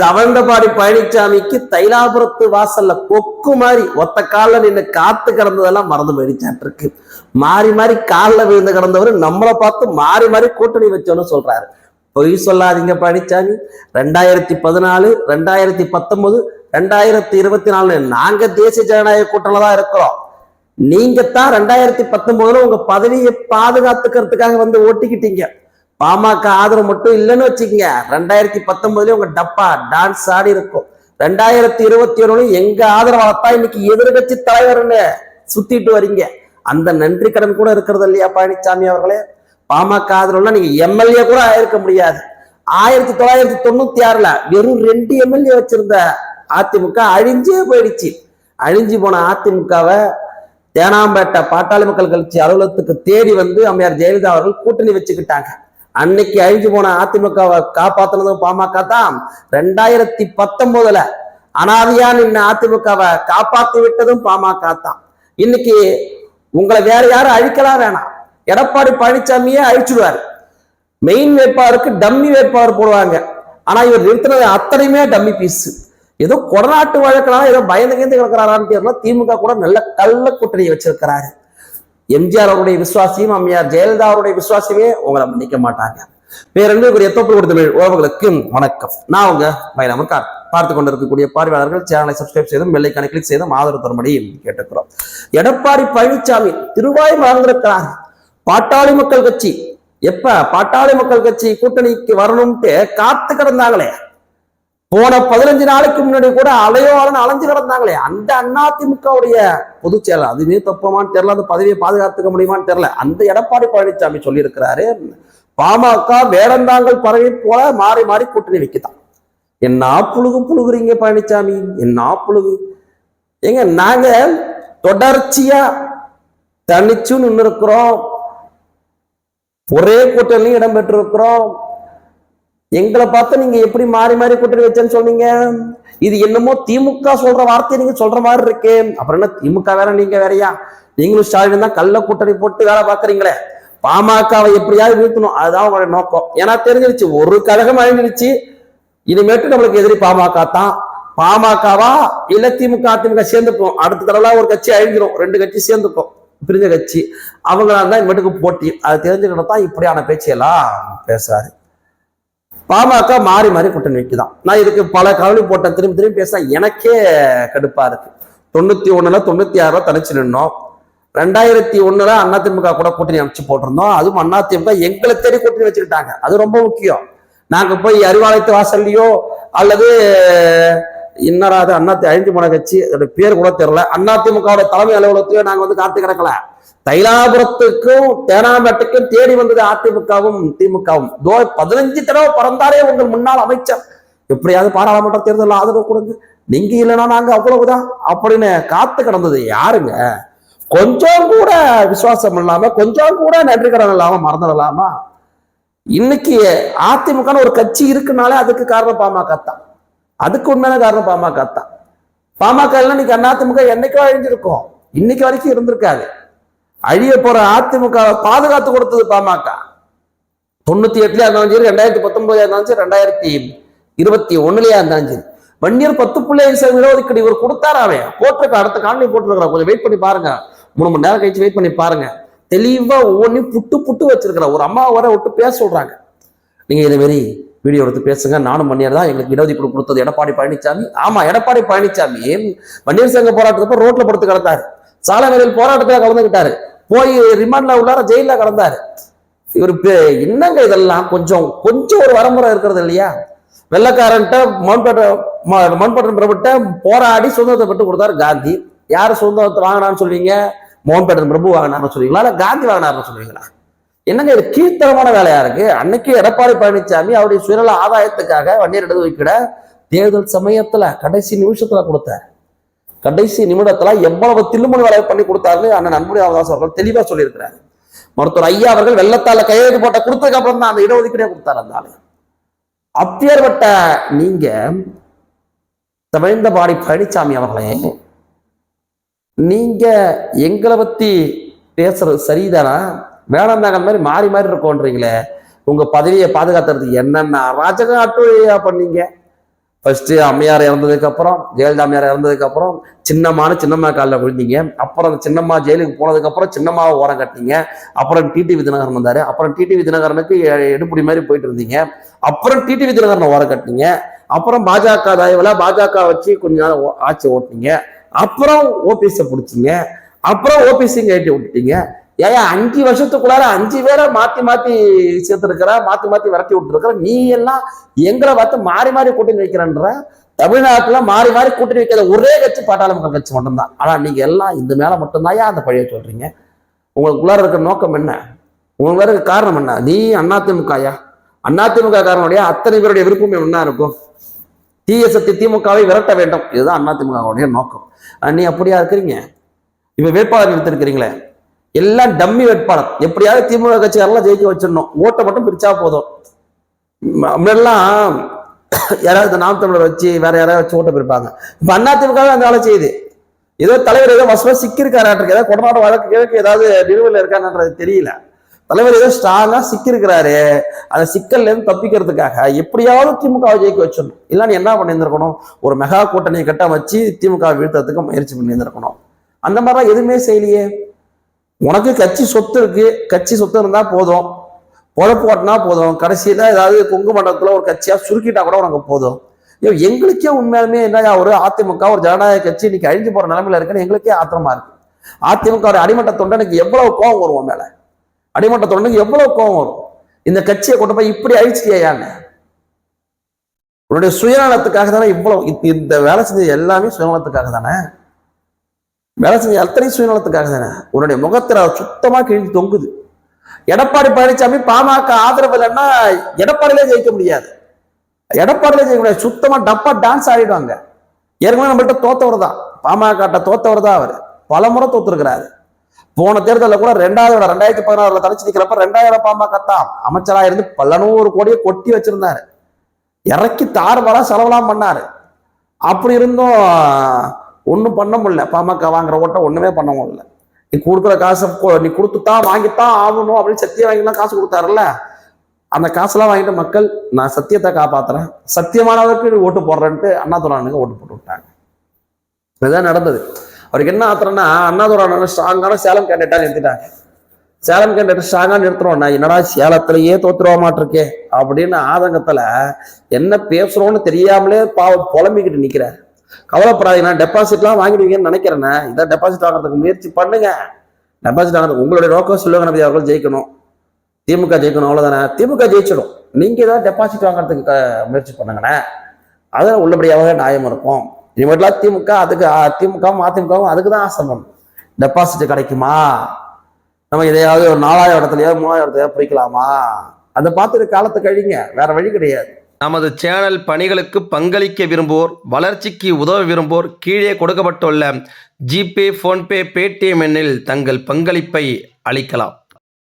தவழ்ந்தபாடி பழனிசாமிக்கு தைலாபுரத்து வாசல்ல கொக்கு மாதிரி ஒத்த காலில் நின்று காத்து கிடந்ததெல்லாம் மறந்து போயிடுச்சாட்டு இருக்கு மாறி மாறி காலில் விழுந்து கிடந்தவர் நம்மளை பார்த்து மாறி மாறி கூட்டணி வச்சோன்னு சொல்றாரு. பொய் சொல்லாதீங்க பழனிசாமி ரெண்டாயிரத்தி பதினாலு ரெண்டாயிரத்தி பத்தொன்பது ரெண்டாயிரத்தி இருபத்தி நாலு நாங்க தேசிய ஜனநாயக கூட்டணில தான் இருக்கிறோம். நீங்க தான் ரெண்டாயிரத்தி பத்தொன்பதுல உங்க பதவியை பாதுகாத்துக்கிறதுக்காக வந்து ஓட்டிக்கிட்டீங்க. பாமக ஆதரவு மட்டும் இல்லைன்னு வச்சுக்கோங்க. ரெண்டாயிரத்தி பத்தொன்பதுலயும் உங்க டப்பா டான்ஸ் ஆடி இருக்கும். ரெண்டாயிரத்தி இருபத்தி ஒண்ணுலயும் எங்க ஆதரவாளத்தான் இன்னைக்கு எதிர்கட்சி தலைவர்னு சுத்திட்டு வரீங்க. அந்த நன்றி கடன் கூட இருக்கிறது இல்லையா பழனிசாமி அவர்களே? பாமக ஆதரவுலாம் நீங்க எம்எல்ஏ கூட ஆயிருக்க முடியாது. ஆயிரத்தி தொள்ளாயிரத்தி தொண்ணூத்தி ஆறுல வெறும் ரெண்டு எம்எல்ஏ வச்சிருந்த அதிமுக அழிஞ்சே போயிடுச்சு. அழிஞ்சு போன அதிமுகவை தேனாம்பேட்டை பாட்டாளி மக்கள் கட்சி அலுவலகத்துக்கு தேடி வந்து அம்மையார் ஜெயலலிதா அவர்கள் கூட்டணி வச்சுக்கிட்டாங்க. அன்னைக்கு அழிஞ்சு போன அதிமுகவை காப்பாத்துனதும் பாமக தான். ரெண்டாயிரத்தி பத்தொன்பதுல அனாதையா நின்ன அதிமுகவை காப்பாத்தி விட்டதும் பாமக தான். இன்னைக்கு உங்களை வேற யாரும் அழிக்கலாம் வேணாம். எடப்பாடி பழனிசாமியே அழிச்சுடுவார். மெயின் வேட்பாளருக்கு டம்மி வேட்பாளர் போடுவாங்க. ஆனா இவர் நிறுத்தினது அத்தனையுமே டம்மி பீஸ் ஏதோ கொடநாட்டு வழக்கினால ஏதோ பயந்து கேந்து கிடக்கிறாரான்னு தெரியல. திமுக கூட நல்ல கள்ள கூட்டணி வச்சிருக்கிறாரு. எம்ஜிஆர் அவருடைய விசுவாசியும் அம்மையார் ஜெயலலிதா அவருடைய விசுவாசியுமே உங்களை மன்னிக்க மாட்டாங்க. பேரன்புக்குரிய ஒரு எத்தொப்பு கொடுத்த உறவுகளுக்கு வணக்கம். நான் உங்க மயிலாமர் கார் பார்த்து கொண்டிருக்கக்கூடிய பார்வையாளர்கள் சேனலை சப்ஸ்கிரைப் செய்தும் வெள்ளைக்கான கிளிக் செய்தும் ஆதரவு தரும்படி கேட்டுக்கிறோம். எடப்பாடி பழனிசாமி திருவாய் மறந்திருக்கிறார். பாட்டாளி மக்கள் கட்சி. எப்ப? பாட்டாளி மக்கள் கட்சி கூட்டணிக்கு வரணும்ட்டு காத்து கிடந்தாங்களே. போன பதினஞ்சு நாளைக்கு முன்னாடி கூட அலையோலன்னு அலைஞ்சு கிடந்தாங்களே. அந்த அதிமுகவுடைய பொதுச் செயலர் அதுவே தப்பமான்னு தெரியல அந்த பதவியை பாதுகாத்துக்க முடியுமான்னு தெரியல. அந்த எடப்பாடி பழனிசாமி சொல்லியிருக்கிறாரு பாமக வேடந்தாங்கள் பறவை போல மாறி மாறி கூட்டணி வைக்கத்தான். என்ன புழுகு புழுகுறீங்க பழனிசாமி என்ன புழுகு? ஏங்க நாங்க தொடர்ச்சியா தனிச்சு நின்று இருக்கிறோம் ஒரே கூட்டணியும் இடம்பெற்றிருக்கிறோம் எங்களை பார்த்து நீங்க எப்படி மாறி மாறி கூட்டணி வச்சேன்னு சொன்னீங்க? இது என்னமோ திமுக சொல்ற வார்த்தையை நீங்க சொல்ற மாதிரி இருக்கு. அப்புறம் என்ன திமுக வேற நீங்க வேறயா? நீங்களும் ஸ்டாலின் தான் கள்ள கூட்டணி போட்டு வேலை பாக்குறீங்களே பாமகவை எப்படியாவது வீழ்த்தணும் அதுதான் உங்களோட நோக்கம். ஏன்னா தெரிஞ்சிருச்சு ஒரு கழகம் அழிஞ்சிருச்சு. இனிமேட்டு நம்மளுக்கு எதிரி பாமக தான். பாமகவா இல்ல திமுக அதிமுக சேர்ந்துக்கும். அடுத்த தடவை ஒரு கட்சி அழிஞ்சிரும் ரெண்டு கட்சி சேர்ந்துக்கும். பிரிஞ்ச கட்சி. அவங்களா தான் இனிமேட்டுக்கு போட்டி. அது தெரிஞ்சுக்கிட்டு தான் இப்படியான பேச்சையெல்லாம் பேசுறாரு. பாமக மாறி மாறி கூட்டணி வைக்குதான். நான் இதுக்கு பல கவலை போட்டேன். திரும்பி திரும்பி பேச எனக்கே கடுப்பா இருக்கு. தொண்ணூத்தி ஒண்ணுல தொண்ணூத்தி ஆறுல தனிச்சு நின்னோம். ரெண்டாயிரத்தி ஒண்ணுல அதிமுக கூட கூட்டணி அமைச்சு போட்டிருந்தோம். அதுவும் அதிமுக எங்களை தேடி கூட்டணி வச்சுக்கிட்டாங்க. அது ரொம்ப முக்கியம். நாங்க போய் அறிவாலயத்து வாசல்லையோ அல்லது இன்னராது அண்ணாத்தி அழிஞ்சு போன கட்சி அதோட பேர் கூட தெரியல. அதிமுகவோட தலைமை அலுவலகத்தையோ நாங்க வந்து காத்து கிடக்கல. தைலாபுரத்துக்கும் தேனாம்பேட்டைக்கும் தேடி வந்தது அதிமுகவும் திமுகவும். தோ பதினஞ்சு தடவை பிறந்தாரே உங்கள் முன்னாள் அமைச்சர். எப்படியாவது பாராளுமன்ற தேர்தலில் ஆதரவு கொடுங்க. நீங்க இல்லைன்னா நாங்க அவ்வளவுதான். அப்படின்னு காத்து கிடந்தது யாருங்க? கொஞ்சம் கூட விசுவாசம் இல்லாம கொஞ்சம் கூட நன்றி கடன் இல்லாம மறந்துடலாமா இன்னைக்கு அதிமுகன்னு ஒரு கட்சி இருக்குனாலே அதுக்கு காரணம் பாமக தான். அதுக்கு உண்மையான காரணம் பாமக தான். பாமக இல்லைன்னா இன்னைக்கு அதிமுக என்னைக்கோ அழிஞ்சிருக்கும்? இன்னைக்கு வரைக்கும் இருந்திருக்காது. அழிய போற அதிமுக பாதுகாத்து கொடுத்தது பாமக. தொண்ணூத்தி எட்டுலயா இருந்தாலும் சரி ரெண்டாயிரத்தி பத்தொன்பதுல இருந்தாலும் சரி ரெண்டாயிரத்தி இருபத்தி ஒண்ணுலயா இருந்தாலும் சரி. வன்னியர் பத்து புள்ளி விரோதிக்கடி இவர் கொடுத்தாராவே அவன் போட்டிருக்க அடுத்த காணொலி போட்டிருக்கிறான் கொஞ்சம் வெயிட் பண்ணி பாருங்க. மூணு மணி நேரம் கழிச்சு வெயிட் பண்ணி பாருங்க. தெளிவா ஒவ்வொன்றையும் புட்டு புட்டு வச்சிருக்கிற ஒரு அம்மா வர விட்டு பேச சொல்றாங்க. நீங்க இதே மாதிரி வீடியோ எடுத்து பேசுங்க. நானும் மன்னியர் தான். எங்களுக்கு இடஒதுக்கீடு கொடுத்தது எடப்பாடி பழனிசாமி ஆமா எடப்பாடி பழனிசாமி வன்னியர் சங்க போராட்டத்தப்ப ரோட்ல படுத்து கிடந்தாரு. சாலை மறியல் போராட்டத்தில் கலந்துக்கிட்டாரு போய் ரிமாண்ட்ல உள்ளார ஜெயில கடந்தாரு. இவர் என்னங்க இதெல்லாம்? கொஞ்சம் கொஞ்சம் ஒரு வரமுறை இருக்கிறது இல்லையா? வெள்ளக்காரன்ட்ட மண்பட்ட மண்பட்டன் பிரபுட்ட போராடி சுதந்திரத்தை பெற்று கொடுத்தாரு காந்தி. யார் சுதந்திரத்தை வாங்கினான்னு சொல்லுவீங்க மோகன்பேட்டன் பிரபு வாங்கினார்னு சொல்லுவீங்களா இல்ல காந்தி வாங்கினார்னு சொல்லுவீங்களா என்னங்க இது கீழ்த்தரமான வேலையா இருக்கு? அன்னைக்கு எடப்பாடி பழனிசாமி அவருடைய சுயநல ஆதாயத்துக்காக வன்னியர் இடஒதுக்கீட தேர்தல் சமயத்துல கடைசி நிமிஷத்துல கொடுத்தார். கடைசி நிமிடத்துல எவ்வளவு தில்லுமணி வேலை பண்ணி கொடுத்தாருன்னு அண்ணன் அன்புடைய அவதாஸ் அவர்கள் தெளிவா சொல்லியிருக்கிறாரு. மருத்துவர் ஐயா அவர்கள் வெள்ளத்தால கையெழுத்து போட்ட கொடுத்ததுக்கு அப்புறம் தான் அந்த இடஒதுக்கீடே கொடுத்தாரு அந்த ஆளு. அப்பேற்பட்ட நீங்க தமிழ்ந்தபாடி பழனிசாமி அவர்களே நீங்க எங்களை பத்தி பேசுறது சரிதானா? வேணாம் தாங்க மாதிரி மாறி மாறி இருக்கோன்றீங்களே. உங்க பதவியை பாதுகாத்துறதுக்கு என்னென்ன அராஜக பண்ணீங்க? ஃபர்ஸ்ட் அம்மையார் இறந்ததுக்கு அப்புறம் ஜெயலலிதா அம்மையார் இறந்ததுக்கு அப்புறம் சின்னம்மான சின்னம்மா காலில் விழுந்தீங்க. அப்புறம் அந்த சின்னம்மா ஜெயிலுக்கு போனதுக்கு அப்புறம் சின்னம்மாவை ஓரம் கட்டினீங்க. அப்புறம் டிடிவி தினகரன் வந்தார். அப்புறம் டிடிவி தினகரனுக்கு எடுப்படி எடுப்புடி மாதிரி போயிட்டு இருந்தீங்க. அப்புறம் டிடிவி தினகரனை ஓரம் கட்டினீங்க. அப்புறம் பாஜக தயவுல பாஜக வச்சு கொஞ்ச நாள் ஓ- ஆட்சி ஓட்டினீங்க. அப்புறம் ஓபிஎஸ் பிடிச்சிங்க. அப்புறம் ஓபிஎஸ்ஸையும் கட்டி விட்டுட்டீங்க. ஏயா அஞ்சு வருஷத்துக்குள்ளார அஞ்சு பேரை மாத்தி மாத்தி சேர்த்துருக்கிற மாத்தி மாத்தி விரட்டி விட்டுருக்கிற நீ எல்லாம் எங்களை பார்த்து மாறி மாறி கூட்டணி வைக்கிறன்ற தமிழ்நாட்டுல மாறி மாறி கூட்டணி வைக்கிற ஒரே கட்சி பாட்டாளி கட்சி மட்டும்தான். ஆனா நீங்க எல்லாம் இந்த மேல மட்டும்தான் ஏன் அந்த பழைய சொல்றீங்க? உங்களுக்குள்ளார இருக்கிற நோக்கம் என்ன? உங்களுக்கு வேற காரணம் என்ன? நீ அதிமுகயா அதிமுக காரனுடைய அத்தனை பேருடைய விருப்பம் என்ன இருக்கும்? தீய சக்தி திமுகவை விரட்ட வேண்டும். இதுதான் அதிமுகவுடைய நோக்கம். நீ அப்படியா இருக்கிறீங்க? இப்ப வேட்பாளர் நிறுத்திருக்கிறீங்களே. எல்லாம் டம்மி வேட்பாளர். எப்படியாவது திமுக கட்சிக்காரெல்லாம் ஜெயிக்க வச்சிடணும். ஓட்டை மட்டும் பிரிச்சா போதும். முன்னெல்லாம் யாராவது நாம் தமிழர் வச்சு வேற யாராவது வச்சு ஓட்டை பிரிப்பாங்க. இப்ப அதிமுக அந்த வேலை செய்யுது. ஏதோ தலைவர் ஏதோ வசமா சிக்கிருக்காராட்டு ஏதாவது கொடநாடு வழக்கு கிழக்கு ஏதாவது நிறுவல இருக்கான்றது தெரியல. தலைவர் ஏதோ ஸ்ட்ராங்காக சிக்கிருக்கிறாரு அந்த சிக்கல்ல இருந்து தப்பிக்கிறதுக்காக எப்படியாவது திமுக ஜெயிக்க வச்சிடணும். இல்லைன்னு என்ன பண்ணியிருந்திருக்கணும்? ஒரு மெகா கூட்டணியை கட்ட வச்சு திமுக வீழ்த்ததுக்கு முயற்சி பண்ணியிருந்திருக்கணும். அந்த மாதிரிலாம் எதுவுமே செய்யலையே. உனக்கு கட்சி சொத்து இருக்கு கட்சி சொத்து இருந்தா போதும். பொழப்பு ஓட்டினா போதும். கடைசியில ஏதாவது கொங்கு மண்டலத்துல ஒரு கட்சியா சுருக்கிட்டா கூட உனக்கு போதும். ஐயோ எங்களுக்கே உண்மையாலுமே என்ன ஒரு அதிமுக ஒரு ஜனநாயக கட்சி இன்னைக்கு அழிஞ்சு போற நிலைமையில இருக்குன்னு எங்களுக்கே ஆத்திரமா இருக்கு. அதிமுக ஒரு அடிமட்ட தொண்டனுக்கு எவ்வளவு கோவம் வரும் உன் மேல? அடிமட்ட தொண்டனுக்கு எவ்வளவு கோவம் வரும்? இந்த கட்சியை கொண்டு போய் இப்படி அழிச்சிட்டியான்னு உன்னுடைய சுயநலத்துக்காக தானே இவ்வளவு இந்த- இந்த வேலை செஞ்சது எல்லாமே சுயநலத்துக்காக தானே? வேலை செஞ்ச அத்தனை சுயநலத்துக்காக தானே? உன்னுடைய முகத்தில் சுத்தமாக கிழிஞ்சு தொங்குது. எடப்பாடி பழனிசாமி பாமக ஆதரவு இல்லைன்னா எடப்பாடியிலே ஜெயிக்க முடியாது. எடப்பாடியிலே ஜெயிக்க முடியாது. சுத்தமாக டப்பா டான்ஸ் ஆடிடுவாங்க. ஏற்கனவே நம்மள்கிட்ட தோத்தவர் தான் பாமகட்ட தோத்தவர் தான் அவர். பல முறை தோத்துருக்கிறாரு. போன தேர்தலில் கூட ரெண்டாவது ரெண்டாயிரத்தி பதினாறுல தலைச்சு நிற்கிறப்ப ரெண்டாயிரம் பாமக தான். அமைச்சராக இருந்து பல நூறு கோடியை கொட்டி வச்சிருந்தாரு. இறக்கி தாறுமாறா செலவெல்லாம் பண்ணாரு. அப்படி இருந்தும் ஒன்றும் பண்ண முடியல. பாமக வாங்குற ஓட்டை ஒன்றுமே பண்ண முடியல. நீ கொடுக்குற காசை நீ கொடுத்துத்தான் வாங்கித்தான் ஆகணும் அப்படின்னு சத்தியம் வாங்கிலாம் காசு கொடுத்தாருல்ல? அந்த காசெல்லாம் வாங்கிட்டு மக்கள் நான் சத்தியத்தை காப்பாத்துறேன். சத்தியமானவருக்கு ஓட்டு போடுறேன்ட்டு அண்ணாதுரானுக்கு ஓட்டு போட்டு விட்டாங்க. இதுதான் நடந்தது. அவருக்கு என்ன ஆத்திரம்னா அண்ணாதுரான ஸ்ட்ராங்கான சேலம் கேண்டேட்டா நிறுத்திட்டாங்க. சேலம் கேண்டேட் ஸ்ட்ராங்காக நிறுத்துறோம்னா நான் என்னடா சேலத்திலேயே தோத்துருவா மாட்டிருக்கே? அப்படின்னு ஆதங்கத்தில் என்ன பேசுகிறோன்னு தெரியாமலே பாவம் புலம்பிக்கிட்டு நிக்கிறார். கவலைப்படாதீங்க. நான் டெபாசிட்லாம் வாங்கிடுவீங்கன்னு நினைக்கிறேண்ணே இதான் டெபாசிட் வாங்குறதுக்கு முயற்சி பண்ணுங்க. டெபாசிட் வாங்குறது உங்களுடைய நோக்கம் சில்வ அவர்கள் ஜெயிக்கணும். திமுக ஜெயிக்கணும் அவ்வளவுதானே? திமுக ஜெயிச்சிடும். நீங்க ஏதாவது டெபாசிட் வாங்குறதுக்கு முயற்சி பண்ணுங்கண்ணே. அதில் உள்ளபடியாக நியாயம் இருக்கும். இனிமேட்லாம் திமுக அதுக்கு திமுகவும் அதிமுகவும் அதுக்கு தான் ஆசை பண்ணும் டெபாசிட் கிடைக்குமா? நம்ம எதையாவது ஒரு நாலாயிரம் இடத்துலயோ மூணாயிரம் இடத்துலையோ பிடிக்கலாமா அதை பார்த்துட்டு காலத்தை கழிங்க. வேற வழி கிடையாது. நமது சேனல் பணிகளுக்கு பங்களிக்க விரும்புவோர் வளர்ச்சிக்கு உதவ விரும்புவோர் கீழே கொடுக்கப்பட்டுள்ள ஜிபே ஃபோன்பே பேடிஎம் எண்ணில் தங்கள் பங்களிப்பை அளிக்கலாம்.